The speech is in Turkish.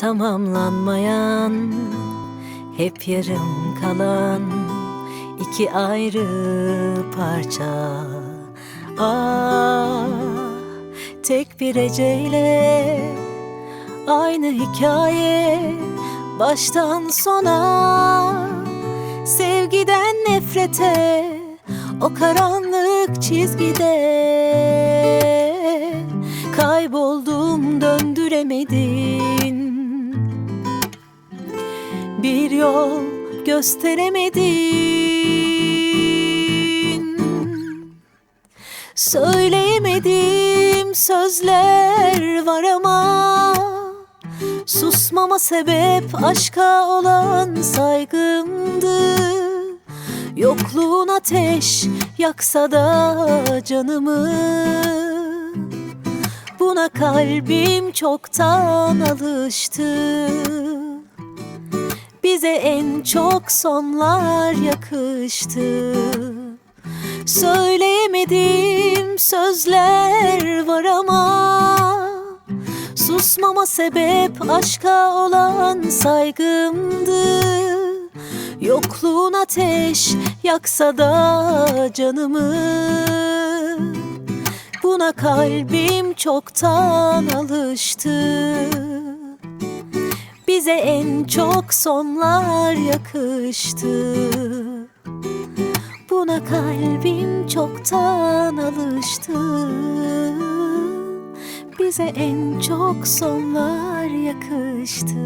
tamamlanmayan hep yarım kalan iki ayrı parça. Ah tek bir eceyle aynı hikaye baştan sona. Sevgiden nefrete o karanlık çizgide kayboldum döndüremedin bir yol gösteremedin. Söyleyemedim sözler var ama Susmama sebep aşka olan saygımdı. Yokluğun ateş yaksa da canımı Buna kalbim çoktan alıştı bize en çok sonlar yakıştı. Söyleyemedim sözler var ama Susmama sebep aşka olan saygımdı. Yokluğun ateş yaksa da canımı Buna kalbim çoktan alıştı bize en çok sonlar yakıştı. Buna kalbim çoktan alıştı. Bize en çok sonlar yakıştı